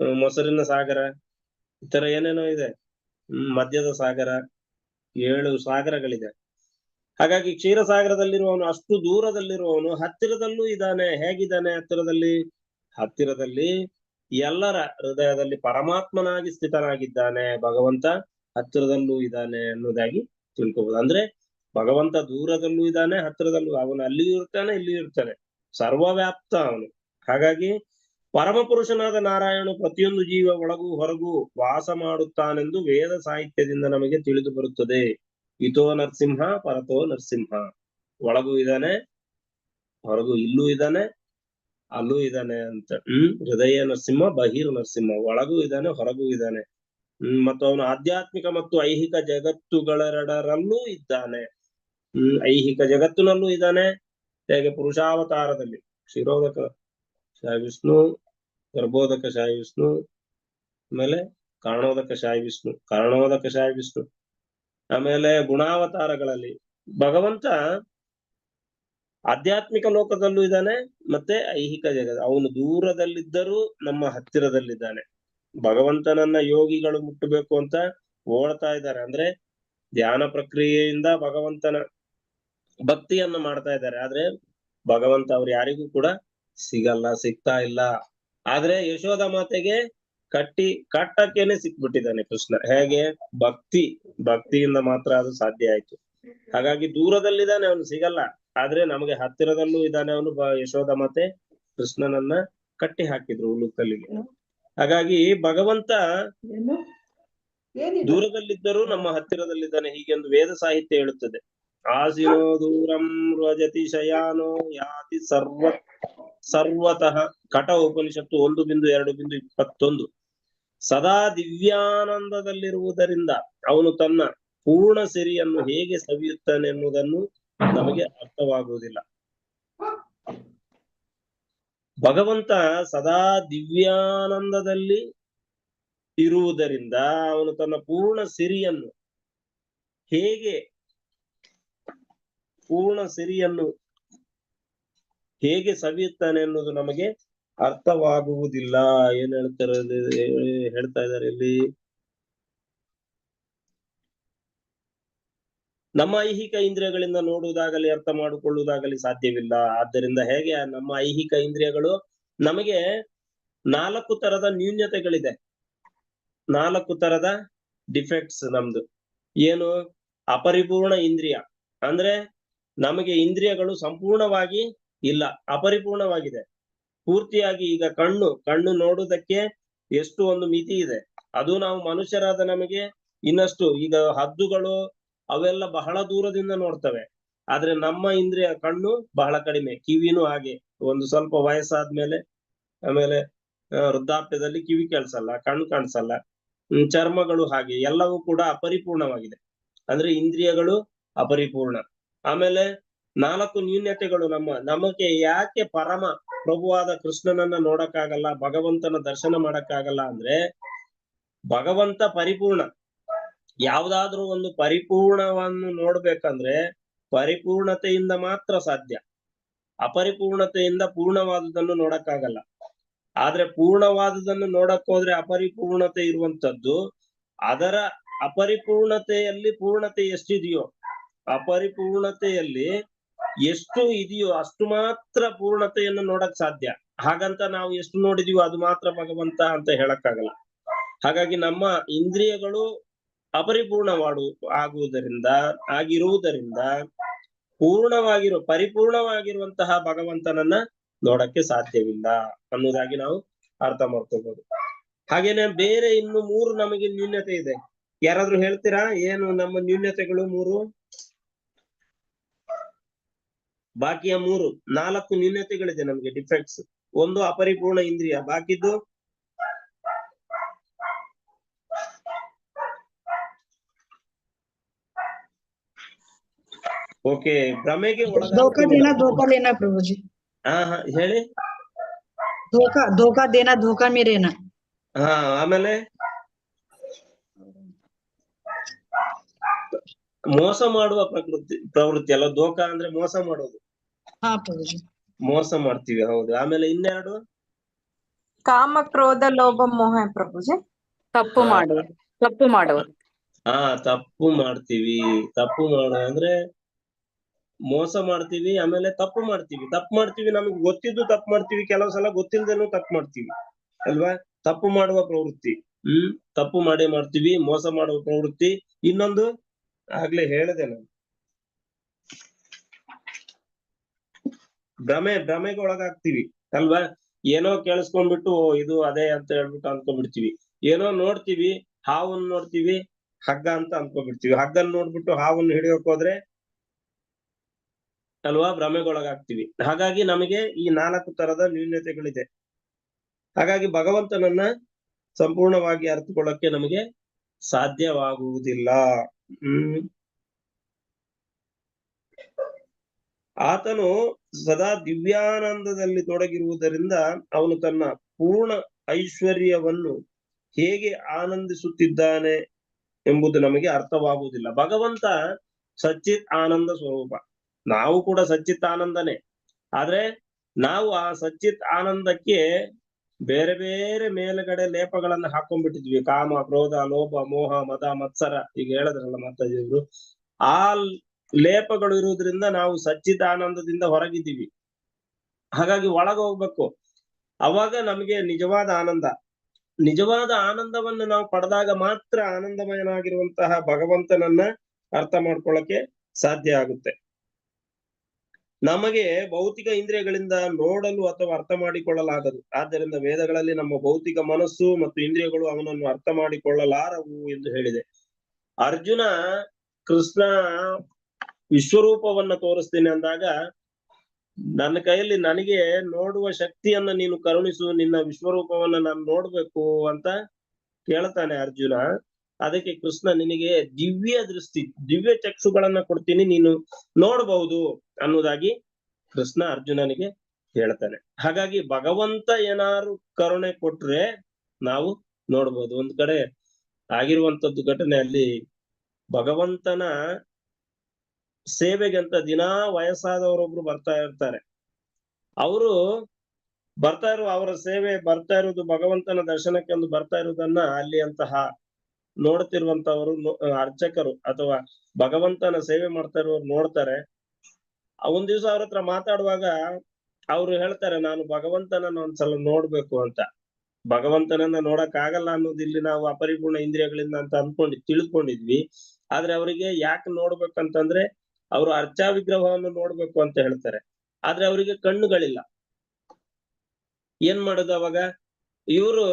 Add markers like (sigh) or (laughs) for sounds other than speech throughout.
ಮೊಸರಿನ ಸಾಗರ, ಈ ತರ ಏನೇನೋ ಇದೆ. ಮದ್ಯದ ಸಾಗರ, ಏಳು ಸಾಗರಗಳಿದೆ. ಹಾಗಾಗಿ ಕ್ಷೀರಸಾಗರದಲ್ಲಿರುವವನು ಅಷ್ಟು ದೂರದಲ್ಲಿರುವವನು ಹತ್ತಿರದಲ್ಲೂ ಇದ್ದಾನೆ. ಹೇಗಿದ್ದಾನೆ ಹತ್ತಿರದಲ್ಲಿ? ಹತ್ತಿರದಲ್ಲಿ ಎಲ್ಲರ ಹೃದಯದಲ್ಲಿ ಪರಮಾತ್ಮನಾಗಿ ಸ್ಥಿತನಾಗಿದ್ದಾನೆ. ಭಗವಂತ ಹತ್ತಿರದಲ್ಲೂ ಇದ್ದಾನೆ ಅನ್ನೋದಾಗಿ ತಿಳ್ಕೊಬಹುದು ಅಂದ್ರೆ ಭಗವಂತ ದೂರದಲ್ಲೂ ಇದ್ದಾನೆ, ಹತ್ತಿರದಲ್ಲೂ ಅವನು ಅಲ್ಲಿಯೂ ಇರ್ತಾನೆ, ಇಲ್ಲಿಯೂ ಇರ್ತಾನೆ. ಸರ್ವವ್ಯಾಪ್ತ ಅವನು. ಹಾಗಾಗಿ ಪರಮ ನಾರಾಯಣ ಪ್ರತಿಯೊಂದು ಜೀವ ಒಳಗೂ ಹೊರಗೂ ವಾಸ ಮಾಡುತ್ತಾನೆಂದು ವೇದ ಸಾಹಿತ್ಯದಿಂದ ನಮಗೆ ತಿಳಿದು ಬರುತ್ತದೆ. ಇತೋ ನರಸಿಂಹ, ಪರತೋ ನರಸಿಂಹ. ಒಳಗೂ ಇದ್ದಾನೆ, ಹೊರಗೂ ಇಲ್ಲೂ ಇದ್ದಾನೆ, ಅಲ್ಲೂ ಇದ್ದಾನೆ ಅಂತ. ಹ್ಮ್, ಹೃದಯ ನರಸಿಂಹ, ಬಹಿರ್ ನರಸಿಂಹ. ಒಳಗೂ ಇದ್ದಾನೆ, ಹೊರಗೂ ಇದ್ದಾನೆ. ಹ್ಮ್, ಮತ್ತು ಅವನು ಆಧ್ಯಾತ್ಮಿಕ ಮತ್ತು ಐಹಿಕ ಜಗತ್ತುಗಳೆರಡರಲ್ಲೂ ಇದ್ದಾನೆ. ಹ್ಮ್, ಐಹಿಕ ಜಗತ್ತಿನಲ್ಲೂ ಇದ್ದಾನೆ, ಹೇಗೆ ಪುರುಷಾವತಾರದಲ್ಲಿ. ಕ್ಷೀರೋದಕ ಶಾಯಿ ವಿಷ್ಣು, ಗರ್ಭೋದಕ ಶಾಯಿ ವಿಷ್ಣು, ಆಮೇಲೆ ಕಾರಣೋದಕ ಶಾಯಿ ವಿಷ್ಣು, ಕಾರಣೋದಕ ಶಾಯಿ ವಿಷ್ಣು. ಆಮೇಲೆ ಗುಣಾವತಾರಗಳಲ್ಲಿ ಭಗವಂತ ಆಧ್ಯಾತ್ಮಿಕ ಲೋಕದಲ್ಲೂ ಇದ್ದಾನೆ ಮತ್ತೆ ಐಹಿಕ ಜಗತ್ ಅವನು ದೂರದಲ್ಲಿದ್ದರೂ ನಮ್ಮ ಹತ್ತಿರದಲ್ಲಿದ್ದಾನೆ. ಭಗವಂತನನ್ನ ಯೋಗಿಗಳು ಮುಟ್ಟಬೇಕು ಅಂತ ಓಡ್ತಾ ಇದ್ದಾರೆ. ಅಂದ್ರೆ ಧ್ಯಾನ ಪ್ರಕ್ರಿಯೆಯಿಂದ ಭಗವಂತನ ಭಕ್ತಿಯನ್ನ ಮಾಡ್ತಾ ಇದ್ದಾರೆ. ಆದ್ರೆ ಭಗವಂತ ಅವ್ರು ಯಾರಿಗೂ ಕೂಡ ಸಿಗಲ್ಲ ಸಿಗ್ತಾ ಇಲ್ಲ. ಆದ್ರೆ ಯಶೋಧ ಮಾತೆಗೆ ಕಟ್ಟಿ ಕಟ್ಟಕ್ಕೇನೆ ಸಿಕ್ಬಿಟ್ಟಿದ್ದಾನೆ ಕೃಷ್ಣ. ಹೇಗೆ? ಭಕ್ತಿ ಭಕ್ತಿಯಿಂದ ಮಾತ್ರ ಅದು ಸಾಧ್ಯ ಆಯ್ತು. ಹಾಗಾಗಿ ದೂರದಲ್ಲಿದ್ದಾನೆ ಅವನು ಸಿಗಲ್ಲ. ಆದ್ರೆ ನಮಗೆ ಹತ್ತಿರದಲ್ಲೂ ಇದ್ದಾನೆ ಅವನು ಯಶೋಧ ಮಾತೆ. ಕೃಷ್ಣನನ್ನ ಕಟ್ಟಿ ಹಾಕಿದ್ರು ಹುಲ್ಲುಕಲ್ಲಿಗೆ ಹಾಗಾಗಿ ಭಗವಂತ ದೂರದಲ್ಲಿದ್ದರೂ ನಮ್ಮ ಹತ್ತಿರದಲ್ಲಿದ್ದಾನೆ. ಹೀಗೆ ಒಂದು ವೇದ ಸಾಹಿತ್ಯ ಹೇಳುತ್ತದೆ. ಆಸಿನೋ ದೂರಂ ರಜತಿ ಶಯಾನೋ ಯಾತಿ ಸರ್ವ ಸರ್ವತಃ ಕಟ ಉಪನಿಷತ್ತು ಒಂದು ಬಿಂದು ಎರಡು ಬಿಂದು ಇಪ್ಪತ್ತೊಂದು. ಸದಾ ದಿವ್ಯಾನಂದದಲ್ಲಿರುವುದರಿಂದ ಅವನು ತನ್ನ ಪೂರ್ಣ ಸಿರಿಯನ್ನು ಹೇಗೆ ಸವಿಯುತ್ತಾನೆ ಎನ್ನುವುದನ್ನು ನಮಗೆ ಅರ್ಥವಾಗುವುದಿಲ್ಲ. ಭಗವಂತ ಸದಾ ದಿವ್ಯಾನಂದದಲ್ಲಿ ಇರುವುದರಿಂದ ಅವನು ತನ್ನ ಪೂರ್ಣ ಸಿರಿಯನ್ನು ಹೇಗೆ ಪೂರ್ಣ ಸಿರಿಯನ್ನು ಹೇಗೆ ಸವಿಯುತ್ತಾನೆ ಅನ್ನೋದು ನಮಗೆ ಅರ್ಥವಾಗುವುದಿಲ್ಲ. ಏನ್ ಹೇಳ್ತಾರೆ ಹೇಳ್ತಾ ಇದ್ದಾರೆ ಇಲ್ಲಿ? ನಮ್ಮ ಐಹಿಕ ಇಂದ್ರಿಯಗಳಿಂದ ನೋಡುವುದಾಗಲಿ, ಅರ್ಥ ಮಾಡಿಕೊಳ್ಳುವುದಾಗಲಿ ಸಾಧ್ಯವಿಲ್ಲ. ಆದ್ದರಿಂದ ಹೇಗೆ ನಮ್ಮ ಐಹಿಕ ಇಂದ್ರಿಯಗಳು ನಮಗೆ ನಾಲ್ಕು ತರದ ನ್ಯೂನ್ಯತೆಗಳಿದೆ. ನಾಲ್ಕು ತರದ ಡಿಫೆಕ್ಟ್ಸ್ ನಮ್ದು. ಏನು? ಅಪರಿಪೂರ್ಣ ಇಂದ್ರಿಯ. ಅಂದ್ರೆ ನಮಗೆ ಇಂದ್ರಿಯಗಳು ಸಂಪೂರ್ಣವಾಗಿ ಇಲ್ಲ, ಅಪರಿಪೂರ್ಣವಾಗಿದೆ. ಪೂರ್ತಿಯಾಗಿ ಈಗ ಕಣ್ಣು ಕಣ್ಣು ನೋಡುವುದಕ್ಕೆ ಎಷ್ಟು ಒಂದು ಮಿತಿ ಇದೆ. ಅದು ನಾವು ಮನುಷ್ಯರಾದ ನಮಗೆ ಇನ್ನಷ್ಟು, ಈಗ ಹದ್ದುಗಳು ಅವೆಲ್ಲ ಬಹಳ ದೂರದಿಂದ ನೋಡ್ತವೆ. ಆದ್ರೆ ನಮ್ಮ ಇಂದ್ರಿಯ ಕಣ್ಣು ಬಹಳ ಕಡಿಮೆ, ಕಿವಿನೂ ಹಾಗೆ, ಒಂದು ಸ್ವಲ್ಪ ವಯಸ್ಸಾದ್ಮೇಲೆ, ಆಮೇಲೆ ವೃದ್ಧಾಪ್ಯದಲ್ಲಿ ಕಿವಿ ಕೇಳಿಸಲ್ಲ, ಕಣ್ಣು ಕಾಣಿಸಲ್ಲ. ಚರ್ಮಗಳು ಹಾಗೆ, ಎಲ್ಲವೂ ಕೂಡ ಅಪರಿಪೂರ್ಣವಾಗಿದೆ. ಅಂದ್ರೆ ಇಂದ್ರಿಯಗಳು ಅಪರಿಪೂರ್ಣ. ಆಮೇಲೆ ನಾಲ್ಕು ನ್ಯೂನ್ಯತೆಗಳು ನಮ್ಮ, ನಮಗೆ ಯಾಕೆ ಪರಮ ಪ್ರಭುವಾದ ಕೃಷ್ಣನನ್ನ ನೋಡಕ್ಕಾಗಲ್ಲ, ಭಗವಂತನ ದರ್ಶನ ಮಾಡಕ್ಕಾಗಲ್ಲ ಅಂದ್ರೆ ಭಗವಂತ ಪರಿಪೂರ್ಣ. ಯಾವ್ದಾದ್ರೂ ಒಂದು ಪರಿಪೂರ್ಣವನ್ನು ನೋಡ್ಬೇಕಂದ್ರೆ ಪರಿಪೂರ್ಣತೆಯಿಂದ ಮಾತ್ರ ಸಾಧ್ಯ. ಅಪರಿಪೂರ್ಣತೆಯಿಂದ ಪೂರ್ಣವಾದುದನ್ನು ನೋಡಕ್ಕಾಗಲ್ಲ. ಆದ್ರೆ ಪೂರ್ಣವಾದುದನ್ನು ನೋಡಕ್ ಹೋದ್ರೆ ಅಪರಿಪೂರ್ಣತೆ ಇರುವಂತದ್ದು, ಅದರ ಅಪರಿಪೂರ್ಣತೆಯಲ್ಲಿ ಪೂರ್ಣತೆ ಎಷ್ಟಿದೆಯೋ ಅಪರಿಪೂರ್ಣತೆಯಲ್ಲಿ ಎಷ್ಟು ಇದೆಯೋ ಅಷ್ಟು ಮಾತ್ರ ಪೂರ್ಣತೆಯನ್ನು ನೋಡಕ್ ಸಾಧ್ಯ. ಹಾಗಂತ ನಾವು ಎಷ್ಟು ನೋಡಿದೀವೋ ಅದು ಮಾತ್ರ ಭಗವಂತ ಅಂತ ಹೇಳಕ್ಕಾಗಲ್ಲ. ಹಾಗಾಗಿ ನಮ್ಮ ಇಂದ್ರಿಯಗಳು ಅಪರಿಪೂರ್ಣವಾಡು, ಆಗುವುದರಿಂದ, ಆಗಿರುವುದರಿಂದ ಪೂರ್ಣವಾಗಿರೋ, ಪರಿಪೂರ್ಣವಾಗಿರುವಂತಹ ಭಗವಂತನನ್ನ ನೋಡಕ್ಕೆ ಸಾಧ್ಯವಿಲ್ಲ ಅನ್ನೋದಾಗಿ ನಾವು ಅರ್ಥ ಮಾಡ್ಕೋಬಹುದು ಹಾಗೇನೆ ಬೇರೆ ಇನ್ನು ಮೂರು ನಮಗೆ ನ್ಯೂನ್ಯತೆ ಇದೆ. ಯಾರಾದ್ರೂ ಹೇಳ್ತೀರಾ? ಏನು ನಮ್ಮ ನ್ಯೂನ್ಯತೆಗಳು ಮೂರು? ಬಾಕಿಯ ಮೂರು ನಾಲ್ಕು ನ್ಯೂನ್ಯತೆಗಳಿದೆ ನಮಗೆ ಡಿಫೆಕ್ಟ್ಸ್ ಒಂದು ಅಪರಿಪೂರ್ಣ ಇಂದ್ರಿಯ ಬಾಕಿದ್ದು ಓಕೆ ಭ್ರಮೆಗೆ धोखा ಒಳಗಾಗ್ತೀವಿ देना ನಾವು. धोखा लेना प्रभु जी ಹಾ ಹಾ ಹೇಳಿ धोखा धोखा देना धोखा में रहना ಹಾ ಆಮೇಲೆ ಮೋಸ ಮಾಡುವ ಪ್ರಕೃತಿ ಪ್ರವೃತ್ತಿ ಅಲ್ಲ ದೋಖ ಅಂದ್ರೆ ಮೋಸ ಮಾಡೋದು ಮೋಸ ಮಾಡ್ತೀವಿ ಹೌದು. ಆಮೇಲೆ ಇನ್ನೆರಡು? ಕಾಮ ಕ್ರೋಧ ಲೋಭ ಮೋಹ ಪ್ರಭುಜಿ ತಪ್ಪು ಮಾಡುವುದು ತಪ್ಪು ಮಾಡುವ. ಹಾ ತಪ್ಪು ಮಾಡ್ತೀವಿ. ತಪ್ಪು ಮಾಡೋ ಅಂದ್ರೆ ಮೋಸ ಮಾಡ್ತೀವಿ ಆಮೇಲೆ ತಪ್ಪು ಮಾಡ್ತೀವಿ. ತಪ್ಪು ಮಾಡ್ತೀವಿ ನಮ್ಗೆ ಗೊತ್ತಿದ್ದು ತಪ್ಪು ಮಾಡ್ತೀವಿ ಕೆಲವು ಸಲ ಗೊತ್ತಿಲ್ದೇನು ತಪ್ಪು ಮಾಡ್ತೀವಿ. ಅಲ್ವಾ? ತಪ್ಪು ಮಾಡುವ ಪ್ರವೃತ್ತಿ. ಹ್ಮ್? ತಪ್ಪು ಮಾಡೇ ಮಾಡ್ತೀವಿ ಮೋಸ ಮಾಡುವ ಪ್ರವೃತ್ತಿ. ಇನ್ನೊಂದು ಆಗ್ಲೇ ಹೇಳಿದೆ ನಾನು. ಭ್ರಮೆ, ಭ್ರಮೆಗೆ ಒಳಗಾಗ್ತೀವಿ. ಅಲ್ವಾ? ಏನೋ ಕೇಳಿಸ್ಕೊಂಡ್ಬಿಟ್ಟು ಇದು ಅದೇ ಅಂತ ಹೇಳ್ಬಿಟ್ಟು ಅನ್ಕೊಂಡ್ಬಿಡ್ತೀವಿ. ಏನೋ ನೋಡ್ತೀವಿ, ಹಾವನ್ನ ನೋಡ್ತೀವಿ, ಹಗ್ಗ ಅಂತ ಅನ್ಕೊಂಡ್ಬಿಡ್ತೀವಿ. ಹಗ್ಗನ್ ನೋಡ್ಬಿಟ್ಟು ಹಾವನ್ನ ಹಿಡಿಯೋಕ್ ಹೋದ್ರೆ ಅಲ್ವಾ? ಭ್ರಮೆಗೊಳಗಾಗ್ತೀವಿ ಹಾಗಾಗಿ ನಮಗೆ ಈ ನಾಲ್ಕು ತರದ ನ್ಯೂನ್ಯತೆಗಳಿದೆ ಹಾಗಾಗಿ ಭಗವಂತನನ್ನ ಸಂಪೂರ್ಣವಾಗಿ ಅರ್ಥಕೊಳ್ಳಕ್ಕೆ ನಮಗೆ ಸಾಧ್ಯವಾಗುವುದಿಲ್ಲ. ಹ್ಮ್. ಆತನು ಸದಾ ದಿವ್ಯಾನಂದದಲ್ಲಿ ತೊಡಗಿರುವುದರಿಂದ ಅವನು ತನ್ನ ಪೂರ್ಣ ಐಶ್ವರ್ಯವನ್ನು ಹೇಗೆ ಆನಂದಿಸುತ್ತಿದ್ದಾನೆ ಎಂಬುದು ನಮಗೆ ಅರ್ಥವಾಗುವುದಿಲ್ಲ. ಭಗವಂತ ಸಚ್ಚಿತ್ ಆನಂದ ಸ್ವರೂಪ. ನಾವು ಕೂಡ ಸಚ್ಚಿತ್ ಆನಂದನೇ. ಆದ್ರೆ ನಾವು ಆ ಸಚ್ಚಿತ್ ಆನಂದಕ್ಕೆ ಬೇರೆ ಬೇರೆ ಮೇಲುಗಡೆ ಲೇಪಗಳನ್ನ ಹಾಕೊಂಡ್ಬಿಟ್ಟಿದ್ವಿ. ಕಾಮ, ಕ್ರೋಧ, ಲೋಭ, ಮೋಹ, ಮದ, ಮತ್ಸರ. ಈಗ ಹೇಳಿದ್ರಲ್ಲ ಮಾತಾಜಿಯವರು. ಆ ಲೇಪಗಳು ಇರುವುದರಿಂದ ನಾವು ಸಚ್ಚಿತ ಆನಂದದಿಂದ ಹೊರಗಿದ್ದೀವಿ. ಹಾಗಾಗಿ ಒಳಗೆ ಹೋಗ್ಬೇಕು. ಅವಾಗ ನಮಗೆ ನಿಜವಾದ ಆನಂದ. ನಿಜವಾದ ಆನಂದವನ್ನು ನಾವು ಪಡೆದಾಗ ಮಾತ್ರ ಆನಂದಮಯನಾಗಿರುವಂತಹ ಭಗವಂತನನ್ನ ಅರ್ಥ ಮಾಡ್ಕೊಳ್ಳಕ್ಕೆ ಸಾಧ್ಯ ಆಗುತ್ತೆ. ನಮಗೆ ಭೌತಿಕ ಇಂದ್ರಿಯಗಳಿಂದ ನೋಡಲು ಅಥವಾ ಅರ್ಥ ಮಾಡಿಕೊಳ್ಳಲಾಗದು. ಆದ್ದರಿಂದ ವೇದಗಳಲ್ಲಿ ನಮ್ಮ ಭೌತಿಕ ಮನಸ್ಸು ಮತ್ತು ಇಂದ್ರಿಯಗಳು ಅವನನ್ನು ಅರ್ಥ ಮಾಡಿಕೊಳ್ಳಲಾರವು ಎಂದು ಹೇಳಿದೆ. ಅರ್ಜುನ ಕೃಷ್ಣ ವಿಶ್ವರೂಪವನ್ನ ತೋರಿಸ್ತೀನಿ ಅಂದಾಗ, ನನ್ನ ಕೈಯಲ್ಲಿ ನನಗೆ ನೋಡುವ ಶಕ್ತಿಯನ್ನ ನೀನು ಕರುಣಿಸು, ನಿನ್ನ ವಿಶ್ವರೂಪವನ್ನ ನಾನು ನೋಡ್ಬೇಕು ಅಂತ ಕೇಳ್ತಾನೆ ಅರ್ಜುನ. ಅದಕ್ಕೆ ಕೃಷ್ಣ ನಿನಗೆ ದಿವ್ಯ ದೃಷ್ಟಿ, ದಿವ್ಯ ಚಕ್ಷುಗಳನ್ನ ಕೊಡ್ತೀನಿ, ನೀನು ನೋಡಬಹುದು ಅನ್ನೋದಾಗಿ ಕೃಷ್ಣ ಅರ್ಜುನನಿಗೆ ಹೇಳ್ತಾನೆ. ಹಾಗಾಗಿ ಭಗವಂತ ಏನಾರು ಕರುಣೆ ಕೊಟ್ರೆ ನಾವು ನೋಡ್ಬೋದು. ಒಂದ್ ಕಡೆ ಆಗಿರುವಂತದ್ದು ಘಟನೆ ಅಲ್ಲಿ ಭಗವಂತನ ಸೇವೆಗೆ ಅಂತ ದಿನಾ ವಯಸ್ಸಾದವರೊಬ್ರು ಬರ್ತಾ ಇರ್ತಾರೆ. ಅವರು ಬರ್ತಾ ಇರುವ ಅವರ ಸೇವೆ ಬರ್ತಾ ಇರೋದು ಭಗವಂತನ ದರ್ಶನಕ್ಕೆ ಒಂದು ಬರ್ತಾ ಇರುವುದನ್ನ ಅಲ್ಲಿ ಅಂತಹ ನೋಡ್ತಿರುವಂತವರು ಅರ್ಚಕರು ಅಥವಾ ಭಗವಂತನ ಸೇವೆ ಮಾಡ್ತಾ ಇರುವವರು ನೋಡ್ತಾರೆ. ಒಂದ್ ದಿವ್ಸ ಅವ್ರ ಹತ್ರ ಮಾತಾಡುವಾಗ ಅವ್ರು ಹೇಳ್ತಾರೆ, ನಾನು ಭಗವಂತನನ್ನ ಒಂದ್ಸಲ ನೋಡ್ಬೇಕು ಅಂತ. ಭಗವಂತನನ್ನ ನೋಡಕ್ ಆಗಲ್ಲ ಅನ್ನೋದು ಇಲ್ಲಿ ನಾವು ಅಪರಿಪೂರ್ಣ ಇಂದ್ರಿಯಗಳಿಂದ ಅಂತ ಅನ್ಕೊಂಡಿ, ತಿಳ್ಕೊಂಡಿದ್ವಿ. ಆದ್ರೆ ಅವರಿಗೆ ಯಾಕೆ ನೋಡ್ಬೇಕಂತಂದ್ರೆ ಅವರು ಅರ್ಚಾ ವಿಗ್ರಹವನ್ನು ನೋಡ್ಬೇಕು ಅಂತ ಹೇಳ್ತಾರೆ. ಆದ್ರೆ ಅವರಿಗೆ ಕಣ್ಣುಗಳಿಲ್ಲ. ಏನ್ ಮಾಡುದು ಅವಾಗ? ಇವರು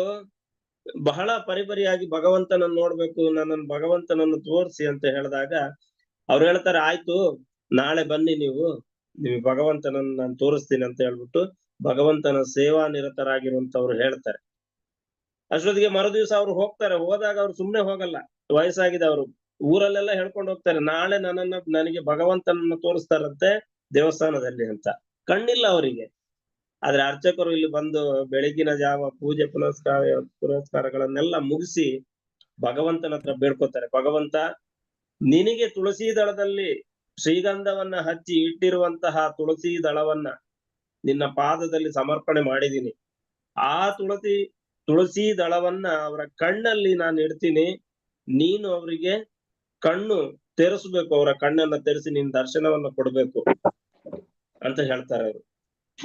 ಬಹಳ ಪರಿಪರಿಯಾಗಿ ಭಗವಂತನನ್ನ ನೋಡ್ಬೇಕು, ನನ್ನನ್ನು ಭಗವಂತನನ್ನು ತೋರಿಸಿ ಅಂತ ಹೇಳಿದಾಗ ಅವ್ರು ಹೇಳ್ತಾರೆ, ಆಯ್ತು, ನಾಳೆ ಬನ್ನಿ ನೀವು, ನಿಮಗೆ ಭಗವಂತನನ್ನ ನಾನು ತೋರಿಸ್ತೀನಿ ಅಂತ ಹೇಳ್ಬಿಟ್ಟು ಭಗವಂತನ ಸೇವಾ ನಿರತರಾಗಿರುವಂತವ್ರು ಹೇಳ್ತಾರೆ. ಅಷ್ಟೊತ್ತಿಗೆ ಮರುದಿವ್ಸ ಅವ್ರು ಹೋಗ್ತಾರೆ. ಹೋದಾಗ ಅವ್ರು ಸುಮ್ನೆ ಹೋಗಲ್ಲ. ವಯಸ್ಸಾಗಿದೆ ಅವರು. ಊರಲ್ಲೆಲ್ಲ ಹೇಳ್ಕೊಂಡು ಹೋಗ್ತಾರೆ, ನಾಳೆ ನನ್ನನ್ನ, ನನಗೆ ಭಗವಂತನನ್ನ ತೋರಿಸ್ತಾರಂತೆ ದೇವಸ್ಥಾನದಲ್ಲಿ ಅಂತ. ಕಣ್ಣಿಲ್ಲ ಅವರಿಗೆ. ಆದ್ರೆ ಅರ್ಚಕರು ಇಲ್ಲಿ ಬಂದು ಬೆಳಗಿನ ಜಾವ ಪೂಜೆ ಪುನಸ್ಕಾರ ಪುರಸ್ಕಾರಗಳನ್ನೆಲ್ಲ ಮುಗಿಸಿ ಭಗವಂತನ ಹತ್ರ ಬೇಡ್ಕೋತಾರೆ. ಭಗವಂತ, ನಿನಗೆ ತುಳಸಿ ದಳದಲ್ಲಿ ಶ್ರೀಗಂಧವನ್ನ ಹಚ್ಚಿ ಇಟ್ಟಿರುವಂತಹ ತುಳಸಿ ದಳವನ್ನ ನಿನ್ನ ಪಾದದಲ್ಲಿ ಸಮರ್ಪಣೆ ಮಾಡಿದೀನಿ. ಆ ತುಳಸಿ ತುಳಸಿ ದಳವನ್ನ ಅವರ ಕಣ್ಣಲ್ಲಿ ನಾನು ಇಡ್ತೀನಿ. ನೀನು ಅವರಿಗೆ ಕಣ್ಣು ತೆರೆಸ್ಬೇಕು, ಅವರ ಕಣ್ಣನ್ನ ತೆರೆಸಿ ನಿನ್ ದರ್ಶನವನ್ನ ಕೊಡ್ಬೇಕು ಅಂತ ಹೇಳ್ತಾರೆ ಅವರು.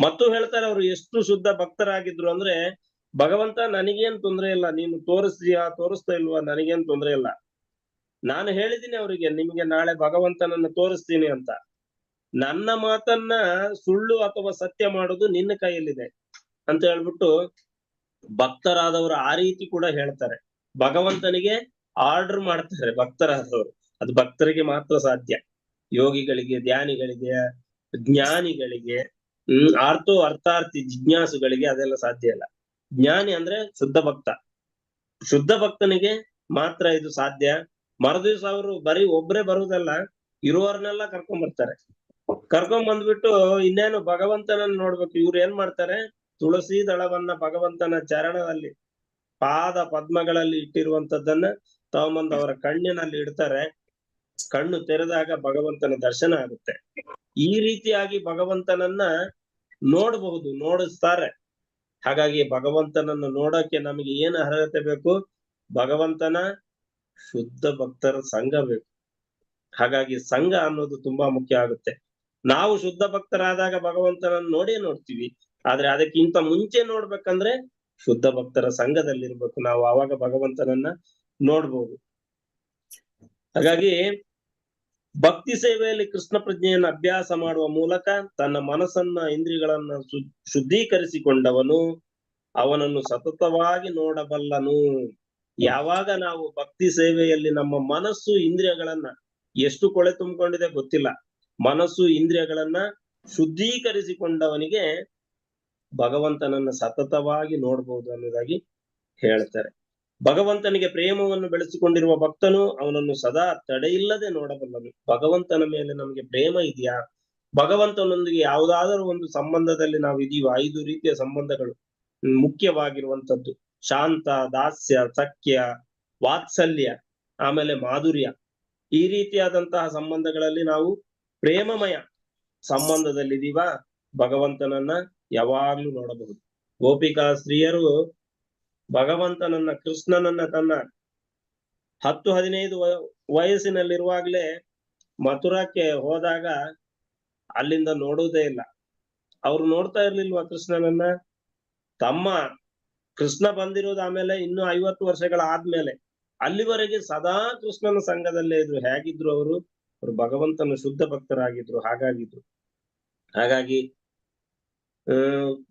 ಮತ್ತು ಹೇಳ್ತಾರೆ ಅವರು, ಎಷ್ಟು ಶುದ್ಧ ಭಕ್ತರಾಗಿದ್ರು ಅಂದ್ರೆ, ಭಗವಂತ ನನಗೇನ್ ತೊಂದ್ರೆ ಇಲ್ಲ, ನೀನು ತೋರಿಸ್ತೀಯಾ, ತೋರಿಸ್ತಾ ಇಲ್ವಾ, ನನಗೇನ್ ತೊಂದ್ರೆ ಇಲ್ಲ. ನಾನು ಹೇಳಿದ್ದೀನಿ ಅವರಿಗೆ, ನಿಮ್ಗೆ ನಾಳೆ ಭಗವಂತನನ್ನ ತೋರಿಸ್ತೀನಿ ಅಂತ. ನನ್ನ ಮಾತನ್ನ ಸುಳ್ಳು ಅಥವಾ ಸತ್ಯ ಮಾಡೋದು ನಿನ್ನ ಕೈಯಲ್ಲಿದೆ ಅಂತ ಹೇಳ್ಬಿಟ್ಟು ಭಕ್ತರಾದವರು ಆ ರೀತಿ ಕೂಡ ಹೇಳ್ತಾರೆ. ಭಗವಂತನಿಗೆ ಆರ್ಡರ್ ಮಾಡ್ತಾರೆ ಭಕ್ತರಾದವರು. ಅದು ಭಕ್ತರಿಗೆ ಮಾತ್ರ ಸಾಧ್ಯ. ಯೋಗಿಗಳಿಗೆ, ಧ್ಯಾನಿಗಳಿಗೆ, ಜ್ಞಾನಿಗಳಿಗೆ, ಹ್ಮ್ ಆರ್ಥೋ ಅರ್ಥಾರ್ಥಿ ಜಿಜ್ಞಾಸುಗಳಿಗೆ ಅದೆಲ್ಲ ಸಾಧ್ಯ ಇಲ್ಲ. ಜ್ಞಾನಿ ಅಂದ್ರೆ ಶುದ್ಧ ಭಕ್ತ. ಶುದ್ಧ ಭಕ್ತನಿಗೆ ಮಾತ್ರ ಇದು ಸಾಧ್ಯ. ಮರುದಿವ್ಸ ಅವರು ಬರೀ ಒಬ್ರೇ ಬರುವುದಲ್ಲ, ಇರುವವ್ರನ್ನೆಲ್ಲ ಕರ್ಕೊಂಡ್ ಬರ್ತಾರೆ. ಕರ್ಕೊಂಡ್ ಬಂದ್ಬಿಟ್ಟು ಇನ್ನೇನು ಭಗವಂತನನ್ನ ನೋಡ್ಬೇಕು. ಇವ್ರು ಏನ್ ಮಾಡ್ತಾರೆ? ತುಳಸಿ ದಳವನ್ನ ಭಗವಂತನ ಚರಣದಲ್ಲಿ, ಪಾದ ಪದ್ಮಗಳಲ್ಲಿ ಇಟ್ಟಿರುವಂತದ್ದನ್ನ ತಗೊಂಬಂದು ಅವರ ಕಣ್ಣಿನಲ್ಲಿ ಇಡ್ತಾರೆ. ಕಣ್ಣು ತೆರೆದಾಗ ಭಗವಂತನ ದರ್ಶನ ಆಗುತ್ತೆ. ಈ ರೀತಿಯಾಗಿ ಭಗವಂತನನ್ನ ನೋಡಬಹುದು, ನೋಡಿಸ್ತಾರೆ. ಹಾಗಾಗಿ ಭಗವಂತನನ್ನು ನೋಡೋಕೆ ನಮಗೆ ಏನು ಅರ್ಹತೆ ಬೇಕು? ಭಗವಂತನ ಶುದ್ಧ ಭಕ್ತರ ಸಂಘ ಬೇಕು. ಹಾಗಾಗಿ ಸಂಘ ಅನ್ನೋದು ತುಂಬಾ ಮುಖ್ಯ ಆಗುತ್ತೆ. ನಾವು ಶುದ್ಧ ಭಕ್ತರಾದಾಗ ಭಗವಂತನನ್ನು ನೋಡೇ ನೋಡ್ತೀವಿ. ಆದ್ರೆ ಅದಕ್ಕಿಂತ ಮುಂಚೆ ನೋಡ್ಬೇಕಂದ್ರೆ ಶುದ್ಧ ಭಕ್ತರ ಸಂಘದಲ್ಲಿರ್ಬೇಕು. ನಾವು ಆವಾಗ ಭಗವಂತನನ್ನ ನೋಡ್ಬೋದು. ಹಾಗಾಗಿ ಭಕ್ತಿ ಸೇವೆಯಲ್ಲಿ ಕೃಷ್ಣ ಪ್ರಜ್ಞೆಯನ್ನು ಅಭ್ಯಾಸ ಮಾಡುವ ಮೂಲಕ ತನ್ನ ಮನಸ್ಸನ್ನ, ಇಂದ್ರಿಯಗಳನ್ನ ಶುದ್ಧೀಕರಿಸಿಕೊಂಡವನು, ಅವನನ್ನು ಸತತವಾಗಿ ನೋಡಬಲ್ಲನು. ಯಾವಾಗ ನಾವು ಭಕ್ತಿ ಸೇವೆಯಲ್ಲಿ ನಮ್ಮ ಮನಸ್ಸು, ಇಂದ್ರಿಯಗಳನ್ನ ಎಷ್ಟು ಕೊಳೆ ತುಂಬಿಕೊಂಡಿದೆ ಗೊತ್ತಿಲ್ಲ. ಮನಸ್ಸು, ಇಂದ್ರಿಯಗಳನ್ನ ಶುದ್ಧೀಕರಿಸಿಕೊಂಡವನಿಗೆ ಭಗವಂತನನ್ನ ಸತತವಾಗಿ ನೋಡ್ಬೋದು ಅನ್ನೋದಾಗಿ ಹೇಳ್ತಾರೆ. ಭಗವಂತನಿಗೆ ಪ್ರೇಮವನ್ನು ಬೆಳೆಸಿಕೊಂಡಿರುವ ಭಕ್ತನು ಅವನನ್ನು ಸದಾ ತಡೆಯಿಲ್ಲದೆ ನೋಡಬಲ್ಲನು. ಭಗವಂತನ ಮೇಲೆ ನಮಗೆ ಪ್ರೇಮ ಇದೆಯಾ? ಭಗವಂತನೊಂದಿಗೆ ಯಾವುದಾದರೂ ಒಂದು ಸಂಬಂಧದಲ್ಲಿ ನಾವು ಇದೀವ ಐದು ರೀತಿಯ ಸಂಬಂಧಗಳು ಮುಖ್ಯವಾಗಿರುವಂತದ್ದು ಶಾಂತ, ದಾಸ್ಯ, ಸಖ್ಯ, ವಾತ್ಸಲ್ಯ, ಆಮೇಲೆ ಮಾಧುರ್ಯ. ಈ ರೀತಿಯಾದಂತಹ ಸಂಬಂಧಗಳಲ್ಲಿ ನಾವು ಪ್ರೇಮಮಯ ಸಂಬಂಧದಲ್ಲಿದ್ದೀವ? ಭಗವಂತನನ್ನ ಯಾವಾಗ್ಲೂ ನೋಡಬಹುದು. ಗೋಪಿಕಾ ಸ್ತ್ರೀಯರು ಭಗವಂತನನ್ನ, ಕೃಷ್ಣನನ್ನ ತನ್ನ ಹತ್ತು ಹದಿನೈದು ವಯಸ್ಸಿನಲ್ಲಿರುವಾಗ್ಲೆ ಮಥುರಾಕ್ಕೆ ಹೋದಾಗ ಅಲ್ಲಿಂದ ನೋಡುವುದೇ ಇಲ್ಲ. ಅವ್ರು ನೋಡ್ತಾ ಇರ್ಲಿಲ್ವಾ ಕೃಷ್ಣನನ್ನ? ತಮ್ಮ ಕೃಷ್ಣ ಬಂದಿರೋದು ಆಮೇಲೆ ಇನ್ನು ಐವತ್ತು ವರ್ಷಗಳ ಆದ್ಮೇಲೆ ಅಲ್ಲಿವರೆಗೆ ಸದಾ ಕೃಷ್ಣನ ಸಂಘದಲ್ಲೇ ಇದ್ರು. ಹೇಗಿದ್ರು ಅವರು? ಅವರು ಭಗವಂತನ ಶುದ್ಧ ಭಕ್ತರಾಗಿದ್ರು, ಹಾಗಾಗಿದ್ರು. ಹಾಗಾಗಿ